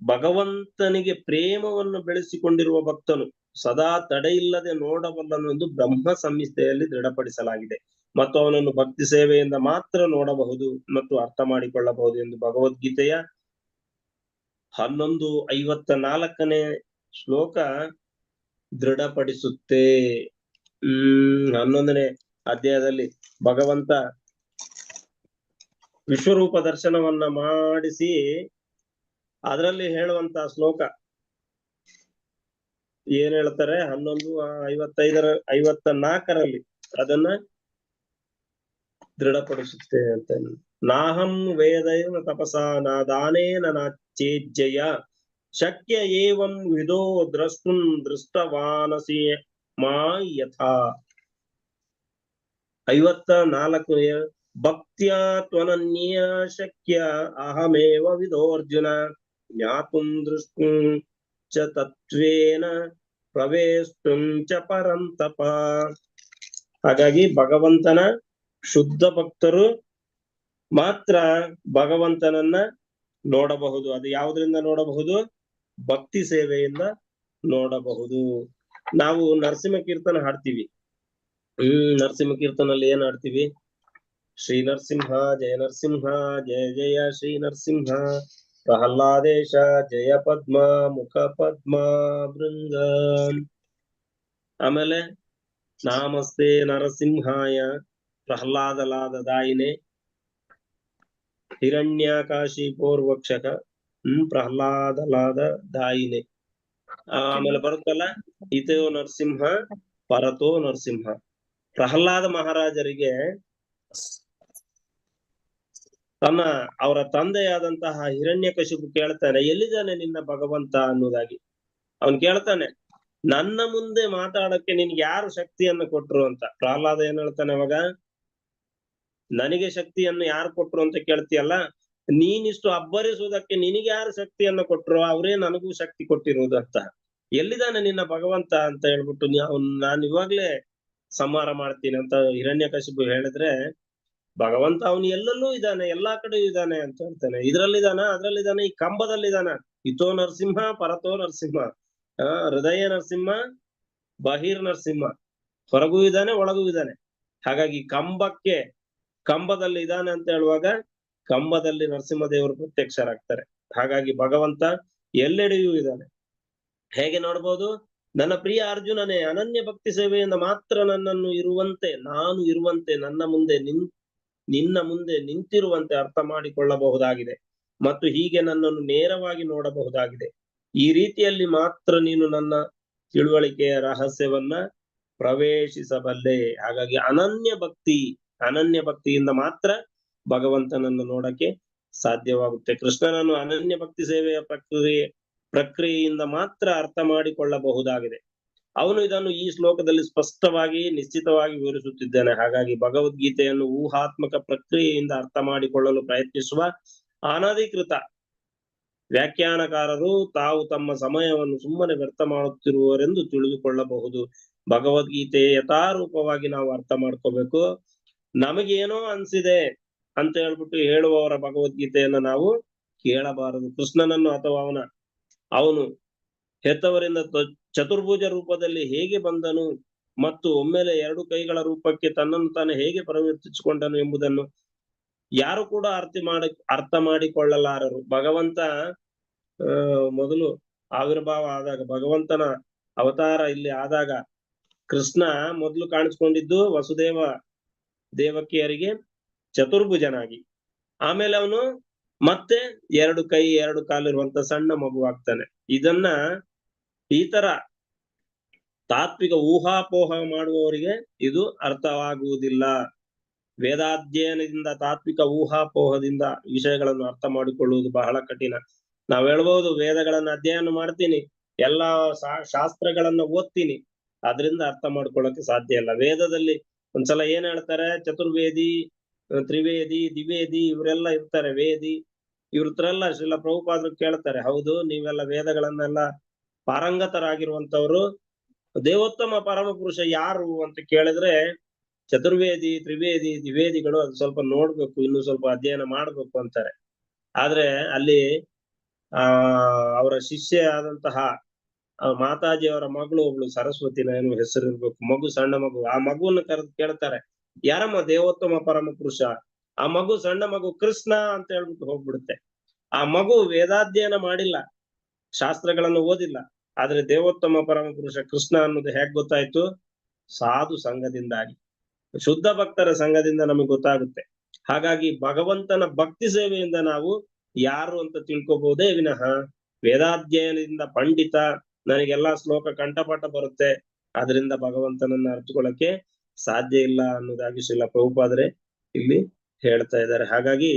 ಭಗವಂತನಿಗೆ ಪ್ರೇಮವನ್ನು ಬೆಳೆಸಿಕೊಂಡಿರುವ ಭಕ್ತನು ಸದಾ ತಡೆಯಿಲ್ಲದೆ ನೋಡಬಲ್ಲನು ಎಂದು ಬ್ರಹ್ಮ ಸಂಹಿತೆಯಲ್ಲಿ ದೃಢಪಡಿಸಲಾಗಿದೆ. ಮತ್ತು ಅವನನ್ನು ಭಕ್ತಿ ಸೇವೆಯಿಂದ ಮಾತ್ರ ನೋಡಬಹುದು ಮತ್ತು ಅರ್ಥ ಮಾಡಿಕೊಳ್ಳಬಹುದು ಎಂದು ಭಗವದ್ಗೀತೆಯ ಹನ್ನೊಂದು ಐವತ್ತ ನಾಲ್ಕನೇ ಶ್ಲೋಕ ದೃಢಪಡಿಸುತ್ತೆ. ಹ್ಮ್, ಹನ್ನೊಂದನೇ ಅಧ್ಯಾಯದಲ್ಲಿ ಭಗವಂತ ವಿಶ್ವರೂಪ ದರ್ಶನವನ್ನ ಮಾಡಿಸಿ ಅದರಲ್ಲಿ ಹೇಳುವಂತ ಶ್ಲೋಕ ಏನ್ ಹೇಳ್ತಾರೆ? ಹನ್ನೊಂದು ಐವತ್ತೈದರ ಐವತ್ತ ನಾಲ್ಕರಲ್ಲಿ ಅದನ್ನ ದೃಢಪಡಿಸುತ್ತೆ ಅಂತ ನಾಹಂ ವೇದಯ ತಪಸಾ, ನಾದಾನೇನ ನಾಚೇಜ್ಜಯ ಶಕ್ಯ ಏವಂ ವಿಧೋ ದ್ರಷ್ಟುಂ ದೃಷ್ಟವಾನಸಿ ಮಾ ಯಥಾ. ಐವತ್ತ ನಾಲ್ಕು ಭಕ್ತ್ಯಾ ತ್ವನನ್ಯ ಶಕ್ಯ ಅಹಮೇವ ವಿದೋರ್ಜುನ ಜ್ಞಾತುಂ दृष्टुं च ಪ್ರವೇಷ್ಟುಂ ಚ ಪರಂತಪ ಹಾಗಾಗಿ ಭಗವಂತನ ಶುದ್ಧ ಭಕ್ತರು ಮಾತ್ರ ಭಗವಂತನನ್ನ ನೋಡಬಹುದು. ಅದು ಯಾವುದರಿಂದ ನೋಡಬಹುದು? ಭಕ್ತಿ ಸೇವೆಯಿಂದ ನೋಡಬಹುದು. ನಾವು ನರಸಿಂಹ ಕೀರ್ತನ ಹಾಡ್ತೀವಿ. ಹ್ಮ್ ನರಸಿಂಹ ಕೀರ್ತನಲ್ಲಿ ಏನ್ ಹಾಡ್ತೀವಿ? ಶ್ರೀ ನರಸಿಂಹ, ಜಯ ನರಸಿಂಹ, ಜಯ ಜಯ ಶ್ರೀ ನರಸಿಂಹ. ಪ್ರಹ್ಲಾದೇಶ, ಜಯ ಪದ್ಮ, ಮುಖ ಪದ್ಮ, ಬೃಂದ. ಆಮೇಲೆ ನಾಮಸ್ತೆ ನರಸಿಂಹಾಯ, ಪ್ರಹ್ಲಾದಲಾದ ದಾಯಿನೇ. ಹಿರಣ್ಯಾಕಾಶಿ ಪೂರ್ವಕ್ಷಕ, ಹ್ಮ್, ಪ್ರಹ್ಲಾದಲಾದ ದಾಯಿನೇ. ಆಮೇಲೆ ಬರುತ್ತಲ್ಲ, ಇತೋ ನರಸಿಂಹ, ಪರತೋ ನರಸಿಂಹ. ಪ್ರಹ್ಲಾದ ಮಹಾರಾಜರಿಗೆ ತನ್ನ ಅವರ ತಂದೆಯಾದಂತಹ ಹಿರಣ್ಯಕಶಿಪು ಕೇಳ್ತಾನೆ, ಎಲ್ಲಿದ್ದಾನೆ ನಿನ್ನ ಭಗವಂತ? ಅನ್ನೋದಾಗಿ ಅವನ್ ಕೇಳ್ತಾನೆ, ನನ್ನ ಮುಂದೆ ಮಾತಾಡಕ್ಕೆ ನಿನ್ಗೆ ಯಾರು ಶಕ್ತಿಯನ್ನು ಕೊಟ್ರು ಅಂತ? ಪ್ರಹ್ಲಾದ ಏನ್ ಹೇಳ್ತಾನೆ ಅವಾಗ ನನಗೆ ಶಕ್ತಿಯನ್ನು ಯಾರು ಕೊಟ್ರು ಅಂತ ಕೇಳ್ತೀಯಲ್ಲ, ನೀನಿಷ್ಟು ಅಬ್ಬರಿಸುವುದಕ್ಕೆ ನಿನಗೆ ಯಾರು ಶಕ್ತಿಯನ್ನು ಕೊಟ್ರು? ಅವರೇ ನನಗೂ ಶಕ್ತಿ ಕೊಟ್ಟಿರುವುದು ಅಂತ. ಎಲ್ಲಿದ್ದಾನೆ ನಿನ್ನ ಭಗವಂತ? ಅಂತ ಹೇಳ್ಬಿಟ್ಟು ನಾನು ಇವಾಗ್ಲೇ ಸಂಹಾರ ಮಾಡ್ತೀನಿ ಅಂತ ಹಿರಣ್ಯಕಶಿಪು ಹೇಳಿದ್ರೆ ಭಗವಂತ ಅವನು ಎಲ್ಲೆಲ್ಲೂ ಇದ್ದಾನೆ, ಎಲ್ಲಾ ಕಡೆಯೂ ಇದ್ದಾನೆ ಅಂತ ಹೇಳ್ತಾನೆ. ಇದ್ರಲ್ಲಿದಾನ ಅದ್ರಲ್ಲಿದಾನೆ ಈ ಕಂಬದಲ್ಲಿದಾನ ಇತೋ ನರಸಿಂಹ, ಪರತೋ ನರಸಿಂಹ. ಆ, ಹೃದಯ ನರಸಿಂಹ ಬಹಿರ್ ನರಸಿಂಹ. ಹೊರಗೂ ಇದ್ದಾನೆ, ಒಳಗೂ ಇದ್ದಾನೆ. ಹಾಗಾಗಿ ಕಂಬಕ್ಕೆ, ಕಂಬದಲ್ಲಿ ಇದ್ದಾನೆ ಅಂತ ಹೇಳುವಾಗ ಕಂಬದಲ್ಲಿ ನರಸಿಂಹದೇವರು ಪ್ರತ್ಯಕ್ಷರಾಗ್ತಾರೆ. ಹಾಗಾಗಿ ಭಗವಂತ ಎಲ್ಲೆಡೆಯೂ ಇದ್ದಾನೆ. ಹೇಗೆ ನೋಡ್ಬೋದು? ನನ್ನ ಪ್ರಿಯ ಅರ್ಜುನನೇ, ಅನನ್ಯ ಭಕ್ತಿ ಸೇವೆಯಿಂದ ಮಾತ್ರ ನನ್ನನ್ನು ಇರುವಂತೆ, ನಾನು ಇರುವಂತೆ, ನನ್ನ ಮುಂದೆ ನಿನ್ ನಿನ್ನ ಮುಂದೆ ನಿಂತಿರುವಂತೆ ಅರ್ಥ ಮಾಡಿಕೊಳ್ಳಬಹುದಾಗಿದೆ ಮತ್ತು ಹೀಗೆ ನನ್ನನ್ನು ನೇರವಾಗಿ ನೋಡಬಹುದಾಗಿದೆ. ಈ ರೀತಿಯಲ್ಲಿ ಮಾತ್ರ ನೀನು ನನ್ನ ತಿಳುವಳಿಕೆಯ ರಹಸ್ಯವನ್ನ ಪ್ರವೇಶಿಸಬಲ್ಲೆ. ಹಾಗಾಗಿ ಅನನ್ಯ ಭಕ್ತಿ, ಅನನ್ಯ ಭಕ್ತಿಯಿಂದ ಮಾತ್ರ ಭಗವಂತನನ್ನು ನೋಡಕ್ಕೆ ಸಾಧ್ಯವಾಗುತ್ತೆ. ಕೃಷ್ಣನನ್ನು ಅನನ್ಯ ಭಕ್ತಿ ಸೇವೆಯ ಪ್ರಕ್ರಿಯೆ, ಪ್ರಕ್ರಿಯೆಯಿಂದ ಮಾತ್ರ ಅರ್ಥ ಮಾಡಿಕೊಳ್ಳಬಹುದಾಗಿದೆ. ಅವನು ಇದನ್ನು ಈ ಶ್ಲೋಕದಲ್ಲಿ ಸ್ಪಷ್ಟವಾಗಿ, ನಿಶ್ಚಿತವಾಗಿ ವಿವರಿಸುತ್ತಿದ್ದಾನೆ. ಹಾಗಾಗಿ ಭಗವದ್ಗೀತೆಯನ್ನು ಊಹಾತ್ಮಕ ಪ್ರಕ್ರಿಯೆಯಿಂದ ಅರ್ಥ ಮಾಡಿಕೊಳ್ಳಲು ಪ್ರಯತ್ನಿಸುವ ಅನಧಿಕೃತ ವ್ಯಾಖ್ಯಾನಕಾರರು ತಾವು ತಮ್ಮ ಸಮಯವನ್ನು ಸುಮ್ಮನೆ ವ್ಯರ್ಥ ಮಾಡುತ್ತಿರುವರೆಂದು ತಿಳಿದುಕೊಳ್ಳಬಹುದು. ಭಗವದ್ಗೀತೆ ಯಥಾರೂಪವಾಗಿ ನಾವು ಅರ್ಥ ಮಾಡ್ಕೋಬೇಕು. ನಮಗೇನೋ ಅನ್ಸಿದೆ ಅಂತ ಹೇಳ್ಬಿಟ್ಟು ಹೇಳುವವರ ಭಗವದ್ಗೀತೆಯನ್ನ ನಾವು ಕೇಳಬಾರದು. ಕೃಷ್ಣನನ್ನು ಅಥವಾ ಅವನ, ಅವನು ಹೆತ್ತವರಿಂದ ಚತುರ್ಭುಜ ರೂಪದಲ್ಲಿ ಹೇಗೆ ಬಂದನು ಮತ್ತು ಒಮ್ಮೆಲೆ ಎರಡು ಕೈಗಳ ರೂಪಕ್ಕೆ ತನ್ನನ್ನು ತಾನು ಹೇಗೆ ಪರಿವರ್ತಿಸಿಕೊಂಡನು ಎಂಬುದನ್ನು ಯಾರು ಕೂಡ ಅರ್ಥ ಮಾಡಿ, ಅರ್ಥ ಮಾಡಿಕೊಳ್ಳಲಾರರು. ಭಗವಂತ ಮೊದಲು ಆವಿರ್ಭಾವ ಆದಾಗ, ಭಗವಂತನ ಅವತಾರ ಇಲ್ಲಿ ಆದಾಗ ಕೃಷ್ಣ ಮೊದಲು ಕಾಣಿಸ್ಕೊಂಡಿದ್ದು ವಸುದೇವ ದೇವಕಿಯರಿಗೆ ಚತುರ್ಭುಜನಾಗಿ. ಆಮೇಲೆ ಅವನು ಮತ್ತೆ ಎರಡು ಕೈ, ಎರಡು ಕಾಲಿರುವಂತ ಸಣ್ಣ ಮಗು ಆಗ್ತಾನೆ. ಇದನ್ನ ಈ ತರ ತಾತ್ವಿಕ ಊಹಾಪೋಹ ಮಾಡುವವರಿಗೆ ಇದು ಅರ್ಥವಾಗುವುದಿಲ್ಲ. ವೇದಾಧ್ಯಯನದಿಂದ ತಾತ್ವಿಕ ಊಹಾಪೋಹದಿಂದ ವಿಷಯಗಳನ್ನು ಅರ್ಥ ಮಾಡಿಕೊಳ್ಳುವುದು ಬಹಳ ಕಠಿಣ. ನಾವ್ ಹೇಳ್ಬಹುದು ವೇದಗಳನ್ನ ಅಧ್ಯಯನ ಮಾಡ್ತೀನಿ, ಎಲ್ಲಾ ಶಾಸ್ತ್ರಗಳನ್ನು ಓದ್ತೀನಿ ಅದರಿಂದ ಅರ್ಥ ಮಾಡ್ಕೊಳ್ಳಕ್ಕೆ ಸಾಧ್ಯ ಇಲ್ಲ. ವೇದದಲ್ಲಿ ಒಂದ್ಸಲ ಏನ್ ಹೇಳ್ತಾರೆ, ಚತುರ್ವೇದಿ, ತ್ರಿವೇದಿ ದಿವೇದಿ ಇವರೆಲ್ಲ ಇರ್ತಾರೆ. ವೇದಿ, ಇವ್ರ ಹತ್ರ ಎಲ್ಲ ಶ್ರೀಲ ಪ್ರಭುಪಾದ್ರು ಕೇಳ್ತಾರೆ, ಹೌದು, ನೀವೆಲ್ಲ ವೇದಗಳನ್ನೆಲ್ಲ ಪಾರಂಗತರಾಗಿರುವಂತವ್ರು ದೇವೋತ್ತಮ ಪರಮ ಪುರುಷ ಯಾರು ಅಂತ ಕೇಳಿದ್ರೆ, ಚತುರ್ವೇದಿ, ತ್ರಿವೇದಿ, ದ್ವಿವೇದಿಗಳು ಅದು ಸ್ವಲ್ಪ ನೋಡ್ಬೇಕು, ಇನ್ನು ಸ್ವಲ್ಪ ಅಧ್ಯಯನ ಮಾಡ್ಬೇಕು ಅಂತಾರೆ. ಆದ್ರೆ ಅಲ್ಲಿ, ಆ, ಅವರ ಶಿಷ್ಯ ಆದಂತಹ ಮಾತಾಜಿ ಅವರ ಮಗಳು ಒಬ್ಳು ಸರಸ್ವತಿನ ಏನು ಹೆಸರಿರ್ಬೇಕು, ಮಗು, ಸಣ್ಣ ಮಗು, ಆ ಮಗುವನ್ನು ಕರೆದು ಕೇಳ್ತಾರೆ, ಯಾರಮ್ಮ ದೇವೋತ್ತಮ ಪರಮ ಪುರುಷ? ಆ ಮಗು, ಸಣ್ಣ ಮಗು ಕೃಷ್ಣ ಅಂತ ಹೇಳ್ಬಿಟ್ಟು ಹೋಗ್ಬಿಡುತ್ತೆ. ಆ ಮಗು ವೇದಾಧ್ಯಯನ ಮಾಡಿಲ್ಲ, ಶಾಸ್ತ್ರಗಳನ್ನು ಓದಿಲ್ಲ. ಆದ್ರೆ ದೇವೋತ್ತಮ ಪರಮ ಪುರುಷ ಕೃಷ್ಣ ಅನ್ನೋದು ಹೇಗ್ ಗೊತ್ತಾಯ್ತು? ಸಾಧು ಸಂಘದಿಂದಾಗಿ. ಶುದ್ಧ ಭಕ್ತರ ಸಂಘದಿಂದ ನಮಗೆ ಗೊತ್ತಾಗುತ್ತೆ. ಹಾಗಾಗಿ ಭಗವಂತನ ಭಕ್ತಿ ಸೇವೆಯಿಂದ ನಾವು ಯಾರು ಅಂತ ತಿಳ್ಕೊಬಹುದೇ ವಿನಃ ವೇದಾಧ್ಯಯನದಿಂದ ಪಂಡಿತ ನನಗೆಲ್ಲಾ ಶ್ಲೋಕ ಕಂಠಪಾಠ ಬರುತ್ತೆ. ಅದರಿಂದ ಭಗವಂತನನ್ನ ಅರ್ಥಕೊಳ್ಳಕ್ಕೆ ಸಾಧ್ಯ ಇಲ್ಲ ಅನ್ನೋದಾಗಿ ಶ್ರೀಲ ಪ್ರಭುಪಾದ್ರೆ ಇಲ್ಲಿ ಹೇಳ್ತಾ ಇದ್ದಾರೆ. ಹಾಗಾಗಿ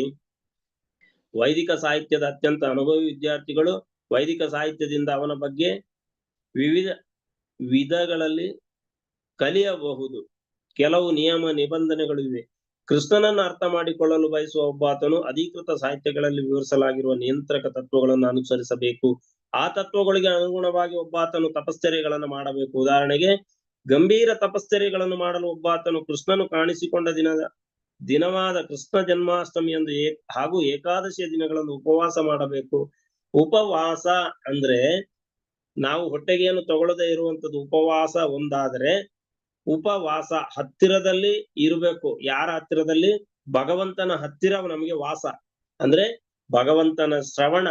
ವೈದಿಕ ಸಾಹಿತ್ಯದ ಅತ್ಯಂತ ಅನುಭವಿ ವಿದ್ಯಾರ್ಥಿಗಳು ವೈದಿಕ ಸಾಹಿತ್ಯದಿಂದ ಅವನ ಬಗ್ಗೆ ವಿವಿಧ ವಿಧಗಳಲ್ಲಿ ಕಲಿಯಬಹುದು. ಕೆಲವು ನಿಯಮ ನಿಬಂಧನೆಗಳು ಇವೆ. ಕೃಷ್ಣನನ್ನು ಅರ್ಥ ಮಾಡಿಕೊಳ್ಳಲು ಬಯಸುವ ಒಬ್ಬಾತನು ಅಧಿಕೃತ ಸಾಹಿತ್ಯಗಳಲ್ಲಿ ವಿವರಿಸಲಾಗಿರುವ ನಿಯಂತ್ರಕ ತತ್ವಗಳನ್ನು ಅನುಸರಿಸಬೇಕು. ಆ ತತ್ವಗಳಿಗೆ ಅನುಗುಣವಾಗಿ ಒಬ್ಬಾತನು ತಪಶ್ಚರ್ಯಗಳನ್ನು ಮಾಡಬೇಕು. ಉದಾಹರಣೆಗೆ, ಗಂಭೀರ ತಪಶ್ಚರ್ಯಗಳನ್ನು ಮಾಡಲು ಒಬ್ಬಾತನು ಕೃಷ್ಣನು ಕಾಣಿಸಿಕೊಂಡ ದಿನದ ದಿನವಾದ ಕೃಷ್ಣ ಜನ್ಮಾಷ್ಟಮಿಯಂದು ಏ, ಹಾಗೂ ಏಕಾದಶಿಯ ದಿನಗಳನ್ನು ಉಪವಾಸ ಮಾಡಬೇಕು. ಉಪವಾಸ ಅಂದ್ರೆ ನಾವು ಹೊಟ್ಟೆಗೆ ಏನು ತಗೊಳ್ಳದೆ ಇರುವಂತದ್ದು ಉಪವಾಸ ಒಂದಾದ್ರೆ ಉಪವಾಸ ಹತ್ತಿರದಲ್ಲಿ ಇರಬೇಕು. ಯಾರ ಹತ್ತಿರದಲ್ಲಿ? ಭಗವಂತನ ಹತ್ತಿರ ನಮಗೆ ವಾಸ. ಅಂದ್ರೆ ಭಗವಂತನ ಶ್ರವಣ,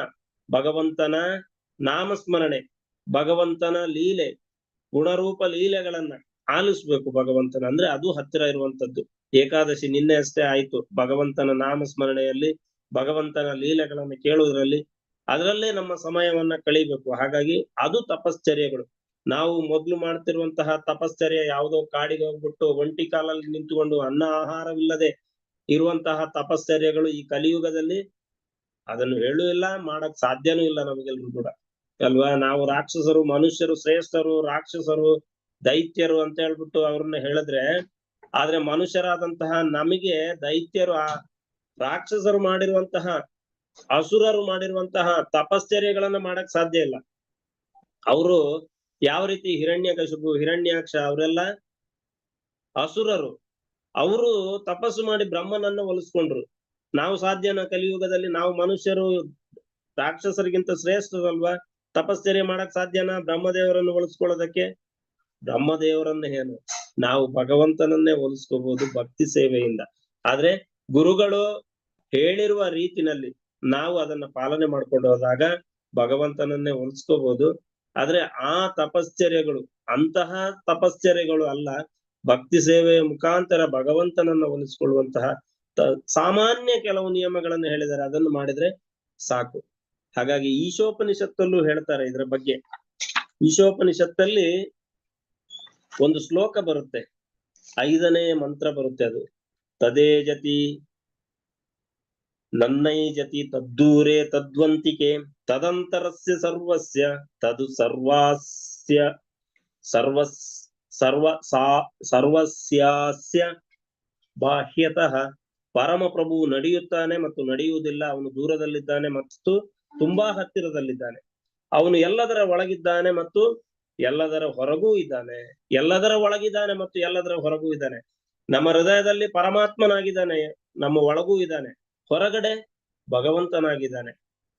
ಭಗವಂತನ ನಾಮಸ್ಮರಣೆ, ಭಗವಂತನ ಲೀಲೆ, ಗುಣರೂಪ ಲೀಲೆಗಳನ್ನ ಆಲಿಸ್ಬೇಕು ಭಗವಂತನ. ಅಂದ್ರೆ ಅದು ಹತ್ತಿರ ಇರುವಂತದ್ದು ಏಕಾದಶಿ ನಿನ್ನೆ ಅಷ್ಟೇ ಆಯ್ತು. ಭಗವಂತನ ನಾಮಸ್ಮರಣೆಯಲ್ಲಿ, ಭಗವಂತನ ಲೀಲೆಗಳನ್ನ ಕೇಳುವುದರಲ್ಲಿ ಅದರಲ್ಲೇ ನಮ್ಮ ಸಮಯವನ್ನ ಕಳಿಬೇಕು. ಹಾಗಾಗಿ ಅದು ತಪಶ್ಚರ್ಯಗಳು. ನಾವು ಮೊದ್ಲು ಮಾಡ್ತಿರುವಂತಹ ತಪಶ್ಚರ್ಯ ಯಾವುದೋ ಕಾಡಿಗೆ ಹೋಗ್ಬಿಟ್ಟು ಒಂಟಿ ಕಾಲಲ್ಲಿ ನಿಂತುಕೊಂಡು ಅನ್ನ ಆಹಾರವಿಲ್ಲದೆ ಇರುವಂತಹ ತಪಶ್ಚರ್ಯಗಳು ಈ ಕಲಿಯುಗದಲ್ಲಿ ಅದನ್ನು ಹೇಳೂ ಇಲ್ಲ, ಮಾಡಕ್ ಸಾಧ್ಯನೂ ಇಲ್ಲ ನಮಗೆಲ್ರು ಕೂಡ. ಅಲ್ವಾ? ನಾವು ರಾಕ್ಷಸರು, ಮನುಷ್ಯರು, ಶ್ರೇಷ್ಠರು, ರಾಕ್ಷಸರು, ದೈತ್ಯರು ಅಂತ ಹೇಳ್ಬಿಟ್ಟು ಅವ್ರನ್ನ ಹೇಳಿದ್ರೆ, ಆದ್ರೆ ಮನುಷ್ಯರಾದಂತಹ ನಮಗೆ ದೈತ್ಯರು ಆ ರಾಕ್ಷಸರು ಮಾಡಿರುವಂತಹ ಅಸುರರು ಮಾಡಿರುವಂತಹ ತಪಶ್ಚರ್ಯಗಳನ್ನ ಮಾಡಕ್ ಸಾಧ್ಯ ಇಲ್ಲ. ಅವರು ಯಾವ ರೀತಿ ಹಿರಣ್ಯ ಕಶುಬು, ಹಿರಣ್ಯಾಕ್ಷ ಅವರೆಲ್ಲ ಅಸುರರು, ಅವರು ತಪಸ್ಸು ಮಾಡಿ ಬ್ರಹ್ಮನನ್ನ ಒಲಿಸ್ಕೊಂಡ್ರು. ನಾವು ಸಾಧ್ಯನ ಕಲಿಯುಗದಲ್ಲಿ ನಾವು ಮನುಷ್ಯರು ರಾಕ್ಷಸರಿಗಿಂತ ಶ್ರೇಷ್ಠರಲ್ವಾ? ತಪಶ್ಚರ್ಯ ಮಾಡಕ್ ಸಾಧ್ಯನ ಬ್ರಹ್ಮದೇವರನ್ನು ಒಲಿಸ್ಕೊಳ್ಳೋದಕ್ಕೆ? ಬ್ರಹ್ಮದೇವರನ್ನ ಏನು? ನಾವು ಭಗವಂತನನ್ನೇ ಹೋಲಿಸ್ಕೋಬಹುದು ಭಕ್ತಿ ಸೇವೆಯಿಂದ. ಆದ್ರೆ ಗುರುಗಳು ಹೇಳಿರುವ ರೀತಿನಲ್ಲಿ ನಾವು ಅದನ್ನ ಪಾಲನೆ ಮಾಡ್ಕೊಂಡು ಹೋದಾಗ ಭಗವಂತನನ್ನೇ ಹೊಲಿಸ್ಕೋಬಹುದು ಆದ್ರೆ ಆ ತಪಶ್ಚರ್ಯಗಳು, ಅಂತಹ ತಪಶ್ಚರ್ಯಗಳು ಅಲ್ಲ, ಭಕ್ತಿ ಸೇವೆಯ ಮುಖಾಂತರ ಭಗವಂತನನ್ನ ಹೊಲಿಸ್ಕೊಳ್ಳುವಂತಹ ಸಾಮಾನ್ಯ ಕೆಲವು ನಿಯಮಗಳನ್ನು ಹೇಳಿದರೆ ಅದನ್ನು ಮಾಡಿದ್ರೆ ಸಾಕು. ಹಾಗಾಗಿ ಈಶೋಪನಿಷತ್ತಲ್ಲೂ ಹೇಳ್ತಾರೆ ಇದ್ರ ಬಗ್ಗೆ. ಈಶೋಪನಿಷತ್ತಲ್ಲಿ ಒಂದು ಶ್ಲೋಕ ಬರುತ್ತೆ. ಐದನೇ ಮಂತ್ರ ಬರುತ್ತೆ ಅದು. ತದೇಜತಿ ನನ್ನೈಜತಿ ತದ್ದೂರೆ ತದ್ವಂತಿಕೆ ತದಂತರಸ್ಯ ಸರ್ವಸ್ಯ ತದು ಸರ್ವಾಸ್ಯ ಸರ್ವಸ್ ಸರ್ವ ಸಾ ಸರ್ವಸ್ಯಾಸ್ಯ ಬಾಹ್ಯತಃ ಪರಮಪ್ರಭು ನಡೆಯುತ್ತಾನೆ ಮತ್ತು ನಡೆಯುವುದಿಲ್ಲ, ಅವನು ದೂರದಲ್ಲಿದ್ದಾನೆ ಮತ್ತು ತುಂಬಾ ಹತ್ತಿರದಲ್ಲಿದ್ದಾನೆ. ಅವನು ಎಲ್ಲದರ ಒಳಗಿದ್ದಾನೆ ಮತ್ತು ಎಲ್ಲದರ ಹೊರಗೂ ಇದ್ದಾನೆ. ಎಲ್ಲದರ ಒಳಗಿದ್ದಾನೆ ಮತ್ತು ಎಲ್ಲದರ ಹೊರಗೂ ಇದ್ದಾನೆ. ನಮ್ಮ ಹೃದಯದಲ್ಲಿ ಪರಮಾತ್ಮನಾಗಿದ್ದಾನೆ, ನಮ್ಮ ಒಳಗೂ ಇದ್ದಾನೆ. ಹೊರಗಡೆ ಭಗವಂತನಾಗಿದ್ದಾನೆ.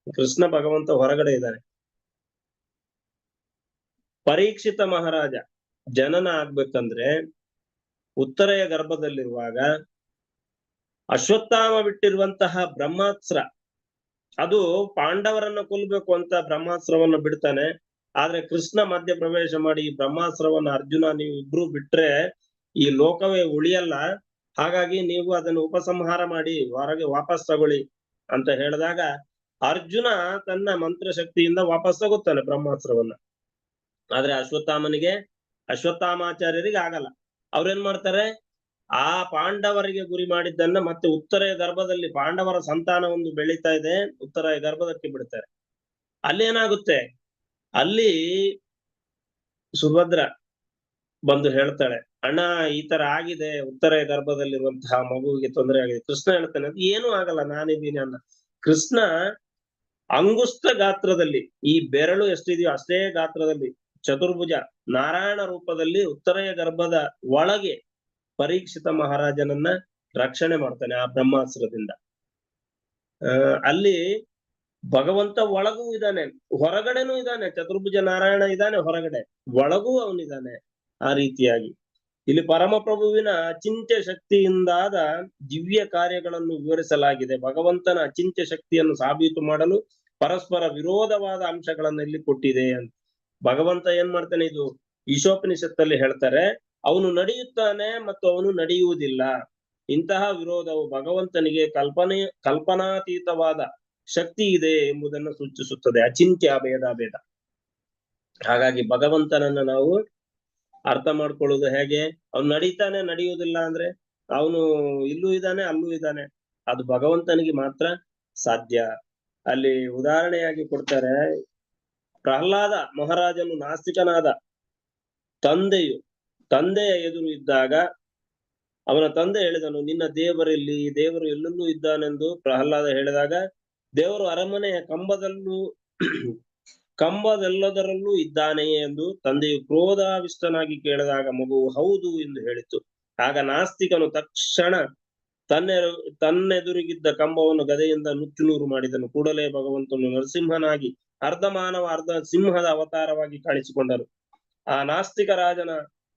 ಕೃಷ್ಣ ಭಗವಂತ ಹೊರಗಡೆ ಇದ್ದಾನೆ. ಪರೀಕ್ಷಿತ ಮಹಾರಾಜ ಜನನ ಆಗ್ಬೇಕಂದ್ರೆ ಉತ್ತರೆಯ ಗರ್ಭದಲ್ಲಿರುವಾಗ ಅಶ್ವತ್ಥಾಮ ಬಿಟ್ಟಿರುವಂತಹ ಬ್ರಹ್ಮಾಸ್ತ್ರ, ಅದು ಪಾಂಡವರನ್ನ ಕೊಲ್ಬೇಕು ಅಂತ ಬ್ರಹ್ಮಾಸ್ತ್ರವನ್ನ ಬಿಡ್ತಾನೆ. ಆದ್ರೆ ಕೃಷ್ಣ ಮಧ್ಯ ಪ್ರವೇಶ ಮಾಡಿ ಈ ಬ್ರಹ್ಮಾಸ್ತ್ರವನ್ನ ಅರ್ಜುನ ನೀವು ಇಬ್ರು ಬಿಟ್ರೆ ಈ ಲೋಕವೇ ಉಳಿಯಲ್ಲ. ಹಾಗಾಗಿ ನೀವು ಅದನ್ನು ಉಪಸಂಹಾರ ಮಾಡಿ ಹೊರಗೆ ವಾಪಸ್ ತಗೊಳ್ಳಿ ಅಂತ ಹೇಳಿದಾಗ ಅರ್ಜುನ ತನ್ನ ಮಂತ್ರ ಶಕ್ತಿಯಿಂದ ವಾಪಸ್ ತಗೋತಾನೆ ಬ್ರಹ್ಮಾಸ್ತ್ರವನ್ನ. ಆದ್ರೆ ಅಶ್ವತ್ಥಾಮನಿಗೆ, ಅಶ್ವತ್ಥಾಮಾಚಾರ್ಯರಿಗೆ ಆಗಲ್ಲ. ಅವ್ರೇನ್ ಮಾಡ್ತಾರೆ? ಆ ಪಾಂಡವರಿಗೆ ಗುರಿ ಮಾಡಿದ್ದನ್ನ ಮತ್ತೆ ಉತ್ತರೆಯ ಗರ್ಭದಲ್ಲಿ ಪಾಂಡವರ ಸಂತಾನ ಒಂದು ಬೆಳೀತಾ ಇದೆ ಉತ್ತರ ಗರ್ಭದಕ್ಕೆ ಬಿಡ್ತಾರೆ. ಅಲ್ಲಿ ಏನಾಗುತ್ತೆ? ಅಲ್ಲಿ ಸುಭದ್ರ ಬಂದು ಹೇಳ್ತಾಳೆ ಅಣ್ಣ, ಈ ತರ ಆಗಿದೆ, ಉತ್ತರ ಗರ್ಭದಲ್ಲಿರುವಂತಹ ಮಗುವಿಗೆ ತೊಂದರೆ ಆಗಿದೆ. ಕೃಷ್ಣ ಹೇಳ್ತಾನೆ, ಅದು ಏನೂ ಆಗಲ್ಲ, ನಾನಿದ್ದೀನಿ ಅನ್ನ ಕೃಷ್ಣ ಅಂಗುಷ್ಟ ಗಾತ್ರದಲ್ಲಿ, ಈ ಬೆರಳು ಎಷ್ಟಿದೆಯೋ ಅಷ್ಟೇ ಗಾತ್ರದಲ್ಲಿ, ಚತುರ್ಭುಜ ನಾರಾಯಣ ರೂಪದಲ್ಲಿ ಉತ್ತರಯ ಗರ್ಭದ ಒಳಗೆ ಪರೀಕ್ಷಿತ ಮಹಾರಾಜನನ್ನ ರಕ್ಷಣೆ ಮಾಡ್ತಾನೆ ಆ ಬ್ರಹ್ಮಾಸ್ತ್ರದಿಂದ. ಅಲ್ಲಿ ಭಗವಂತ ಒಳಗೂ ಇದ್ದಾನೆ, ಹೊರಗಡೆನೂ ಇದ್ದಾನೆ, ಚತುರ್ಭುಜ ನಾರಾಯಣ ಇದ್ದಾನೆ, ಹೊರಗಡೆ ಒಳಗೂ ಅವನಿದ್ದಾನೆ ಆ ರೀತಿಯಾಗಿ. ಇಲ್ಲಿ ಪರಮಪ್ರಭುವಿನ ಅಚಿಂತ್ಯ ಶಕ್ತಿಯಿಂದಾದ ದಿವ್ಯ ಕಾರ್ಯಗಳನ್ನು ವಿವರಿಸಲಾಗಿದೆ. ಭಗವಂತನ ಅಚಿಂತ್ಯ ಶಕ್ತಿಯನ್ನು ಸಾಬೀತು ಮಾಡಲು ಪರಸ್ಪರ ವಿರೋಧವಾದ ಅಂಶಗಳನ್ನು ಇಲ್ಲಿ ಕೊಟ್ಟಿದೆ ಅಂತ. ಭಗವಂತ ಏನ್ ಮಾಡ್ತಾನೆ ಇದು ಈಶೋಪನಿಷತ್ತಲ್ಲಿ ಹೇಳ್ತಾರೆ, ಅವನು ನಡೆಯುತ್ತಾನೆ ಮತ್ತು ಅವನು ನಡೆಯುವುದಿಲ್ಲ. ಇಂತಹ ವಿರೋಧವು ಭಗವಂತನಿಗೆ ಕಲ್ಪನೆ, ಕಲ್ಪನಾತೀತವಾದ ಶಕ್ತಿ ಇದೆ ಎಂಬುದನ್ನು ಸೂಚಿಸುತ್ತದೆ. ಅಚಿಂತ್ಯ ಭೇದ ಭೇದ. ಹಾಗಾಗಿ ಭಗವಂತನನ್ನ ನಾವು ಅರ್ಥ ಮಾಡ್ಕೊಳ್ಳೋದು ಹೇಗೆ? ಅವ್ನು ನಡೀತಾನೆ, ನಡೆಯುವುದಿಲ್ಲ ಅಂದ್ರೆ ಅವನು ಇಲ್ಲೂ ಇದ್ದಾನೆ, ಅಲ್ಲೂ ಇದ್ದಾನೆ. ಅದು ಭಗವಂತನಿಗೆ ಮಾತ್ರ ಸಾಧ್ಯ. ಅಲ್ಲಿ ಉದಾಹರಣೆಯಾಗಿ ಕೊಡ್ತಾರೆ, ಪ್ರಹ್ಲಾದ ಮಹಾರಾಜನು ನಾಸ್ತಿಕನಾದ ತಂದೆಯು, ತಂದೆಯ ಎದುರು ಇದ್ದಾಗ ಅವನ ತಂದೆ ಹೇಳಿದನು, ನಿನ್ನ ದೇವರಲ್ಲಿ ದೇವರು ಎಲ್ಲೆಲ್ಲೂ ಇದ್ದಾನೆಂದು ಪ್ರಹ್ಲಾದ ಹೇಳಿದಾಗ, ದೇವರು ಅರಮನೆಯ ಕಂಬದಲ್ಲೂ ಕಂಬದೆಲ್ಲದರಲ್ಲೂ ಇದ್ದಾನೆಯೇ ಎಂದು ತಂದೆಯು ಕ್ರೋಧಾವಿಷ್ಟನಾಗಿ ಕೇಳಿದಾಗ ಮಗುವು ಹೌದು ಎಂದು ಹೇಳಿತು. ಆಗ ನಾಸ್ತಿಕನು ತಕ್ಷಣ ತನ್ನೆ ತನ್ನೆದುರಿಗಿದ್ದ ಕಂಬವನ್ನು ಗದೆಯಿಂದ ನುಚ್ಚುನೂರು ಮಾಡಿದನು. ಕೂಡಲೇ ಭಗವಂತನು ನರಸಿಂಹನಾಗಿ ಅರ್ಧ ಮಾನವ ಅರ್ಧ ಸಿಂಹದ ಅವತಾರವಾಗಿ ಕಾಣಿಸಿಕೊಂಡನು. ಆ ನಾಸ್ತಿಕ ರಾಜನ,